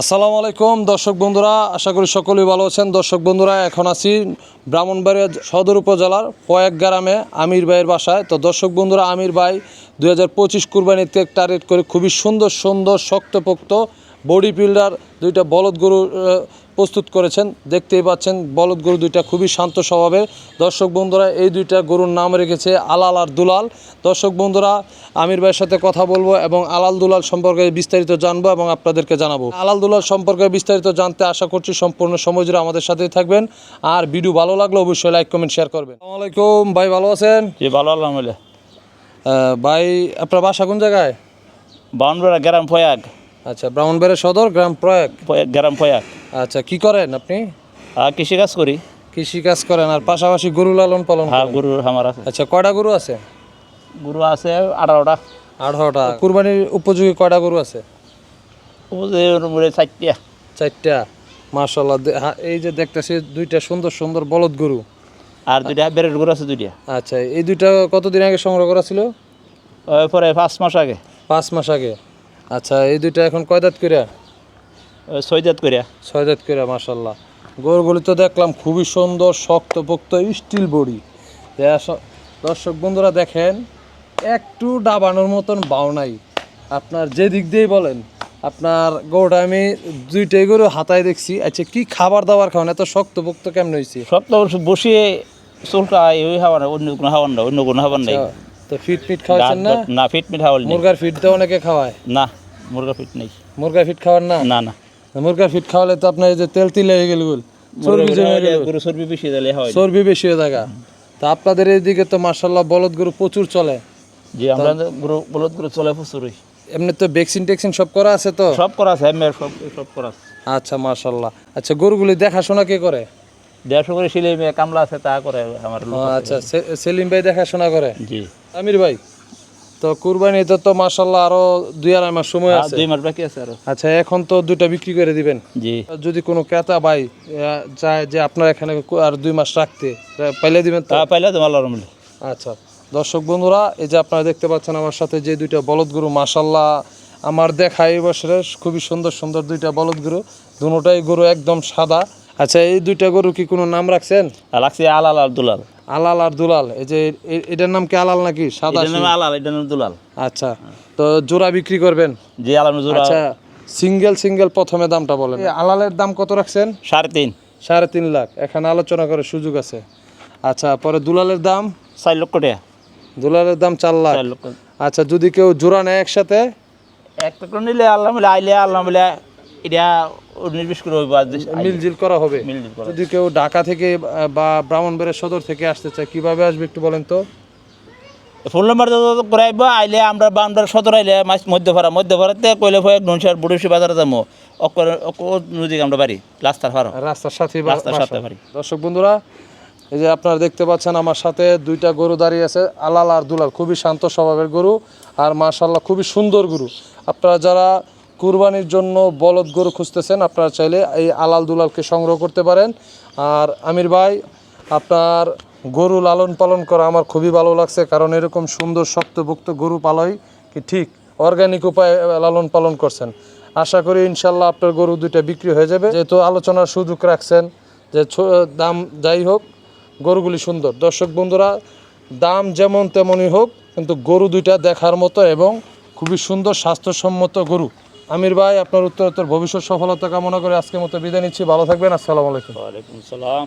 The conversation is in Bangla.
আসসালামু আলাইকুম, দর্শক বন্ধুরা, আশা করি সকলেই ভালো আছেন। দর্শক বন্ধুরা, এখন আছি ব্রাহ্মণবাড়িয়া সদর উপজেলার কয়েক গ্রামে আমির ভাইয়ের বাসায়। তো দর্শক বন্ধুরা, আমির ভাই দুই হাজার পঁচিশ কুরবানিতে টার্গেট করে খুবই সুন্দর সুন্দর, শক্তপোক্ত বডি বিল্ডার দুইটা বলদ গরু প্রস্তুত করেছেন। দেখতেই পাচ্ছেন বলদ গরু দুইটা খুবই শান্ত স্বভাবের। দর্শক বন্ধুরা এই দুইটা গরুর নাম রেখেছে আলাল আর দুলাল। দর্শক বন্ধুরা আমির ভাইয়ের সাথে কথা বলব এবং আলাল দুলাল সম্পর্কে বিস্তারিত জানব এবং আপনাদেরকে জানাব। আলাল দুলাল সম্পর্কে বিস্তারিত জানতে আশা করছি সম্পূর্ণ সময় জুড়ে আমাদের সাথেই থাকবেন। আর ভিডিও ভালো লাগলে অবশ্যই লাইক কমেন্ট শেয়ার করবেন। আসসালামু আলাইকুম ভাই ভালো আছেন? জি ভালো আলহামদুলিল্লাহ। ভাই আপনার বাসা কোন জায়গায়? বাউন্ডারা গ্রাম ফয়াক আচ্ছা ব্রাহ্মণবাড়িয়া সদর গ্রাম প্রয়াগ? গ্রাম ফয়াক আচ্ছা কি করেন আপনি? কৃষিকাজ করি। কৃষি কাজ করেন আর পাশাপাশি গরু লালন পালন হ্যাঁ গরু আমার আছে। আচ্ছা কয়টা গরু আছে? গরু আছে আঠারোটা। আঠারোটা। কুরবানির উপযোগী কয়টা গরু আছে? উপরে চারটিয়া চারটা। মার্শাল্লাহ এই যে দেখতেছি দুইটা সুন্দর সুন্দর বলদ গরু। আর দুইটা বেরের গরু আছে দুইটা। আচ্ছা এই দুইটা কতদিন আগে সংগ্রহ করা ছিল? পরে পাঁচ মাস আগে। পাঁচ মাস আগে। আচ্ছা এই দুইটা এখন কয় দাঁত করে ওই ছয় করিয়া ছয় দাঁত করে মার্শাল্লাহ গরুগুলি তো দেখলাম খুবই সুন্দর শক্ত পোক্ত স্টিল বডি দর্শক বন্ধুরা দেখেন একটু ডাবানোর মতন বাও নাই। আপনার যে দিক দিয়েই বলেন আপনার গরুটা আমি দুইটাই গরু হাতায় দেখছি। আচ্ছা কি খাবার দাবার খাওয়ান? এত শক্ত পোক্ত কেমন হয়েছে সব তো বসিয়ে চুলটা ওই হাওয়া অন্য কোনো হাওয়ান না অন্য কোনো হাওয়ান নাই। তো ফিট ফিট খাওয়াচ্ছেন না না? ফিট মিট হাওয়াল মুরগার ফিট তো অনেকে খাওয়ায়। না মুরগা ফিট নেই। মুরগার ফিট খাওয়ার না? না না। মুরগার ফিট খাওয়ালে তো আপনার এই যে তেল তিল হয়ে গেল চর্বি জমে গেল চর্বি বেশি দিলে হয় চর্বি বেশি হয়ে থাকা। তা আপনাদের এইদিকে তো মার্শাল্লাহ বলদ গরু প্রচুর চলে। যে আমরা গরু বলদ গরু চলে প্রচুরই। এমনি তো ভ্যাকসিন টেকসিন সব করা আছে তো? সব করা আছে এমএর সব সব করা আছে। আচ্ছা মার্শাল্লাহ আচ্ছা গরুগুলি দেখাশোনা কে করে? দেড়শো করে সিলে মেয়ে কামলা আছে তা করে আমার আচ্ছা সেলিম ভাই দেখাশোনা করে? জি। আমির ভাই তো কুরবানিতে তো মার্শাল্লাহ আরও দুই আড়াই মাস সময় আছে। দুই মাস বাকি আছে আরও। আচ্ছা এখন তো দুইটা বিক্রি করে দিবেন। জি। যদি কোনো ক্রেতা ভাই চায় যে আপনার এখানে আর দুই মাস রাখতে পাইলে দিবেন তা? পাইলে তো ভালো আচ্ছা দর্শক বন্ধুরা এই যে আপনারা দেখতে পাচ্ছেন আমার সাথে যে দুইটা বলদ গরু মাসাল্লাহ আমার দেখা এই বছরে খুবই সুন্দর সুন্দর দুইটা বলদ গরু। দুটাই গরু একদম সাদা। আচ্ছা এই দুইটা গরু কি কোনো নাম রাখছেন? লাগছে আলাল আর দুলাল। আলাল আর দুলাল এই যে এটার নাম কি আলাল নাকি? সাদা এটার নাম আলাল এটার নাম দুলাল। আচ্ছা তো জোড়া বিক্রি করবেন? জি আলাল জোড়া। আচ্ছা সিঙ্গেল সিঙ্গেল প্রথমে দামটা বলেন। এই আলালের দাম কত রাখছেন? সাড়ে তিন। সাড়ে তিন লাখ। এখানে আলোচনা করার সুযোগ আছে। আচ্ছা পরে দুলালের দাম? চার লক্ষ টাকা। দুলালের দাম চার লাখ। আচ্ছা যদি কেউ জোড়া নেয় একসাথে? এক লক্ষ নিলে আল্লাহ বলে আইলে আল্লাহ বলে এটা নির্বিষ করে হইব মিলজিল করা হবে। যদি কেউ ঢাকা থেকে বা ব্রাহ্মণবাড়িয়া সদর থেকে আসতে চায় কীভাবে আসবে একটু বলেন তো? ফোন নাম্বার করে আইব আইলে আমরা বাউন্ডার সদর আইলে মাছ মধ্যপাড়া মধ্যপাড়াতে কইলে ভয় নুনসার বুড়ুসি বাজারে যাব অকর নদী আমরা বাড়ি রাস্তার ফারো রাস্তার সাথে রাস্তার সাথে বাড়ি। দর্শক বন্ধুরা এই যে আপনারা দেখতে পাচ্ছেন আমার সাথে দুইটা গরু দাঁড়িয়ে আছে আলাল আর দুলাল। খুবই শান্ত স্বভাবের গরু আর মাশাল্লাহ খুবই সুন্দর গরু। আপনারা যারা কুরবানির জন্য বলদ গরু খুঁজতেছেন। আপনারা চাইলে এই আলাল দুলালকে সংগ্রহ করতে পারেন। আর আমির ভাই, আপনার গরু লালন পালন করা আমার খুবই ভালো লাগছে, কারণ এরকম সুন্দর শক্তভুক্ত গরু পালই কি ঠিক অর্গানিক উপায়ে লালন পালন করছেন। আশা করি ইনশাল্লাহ আপনার গরু দুইটা বিক্রি হয়ে যাবে। যেহেতু আলোচনার সুযোগ রাখছেন যে দাম যাই হোক, গরুগুলি সুন্দর। দর্শক বন্ধুরা, দাম যেমন তেমনই হোক, কিন্তু গরু দুইটা দেখার মতো এবং খুবই সুন্দর স্বাস্থ্যসম্মত গরু। আমির ভাই, আপনার উত্তরোত্তর ভবিষ্যৎ সফলতা কামনা করে আজকের মতো বিদায় নিচ্ছি। ভালো থাকবেন, আসসালামু আলাইকুম। ওয়ালাইকুম সালাম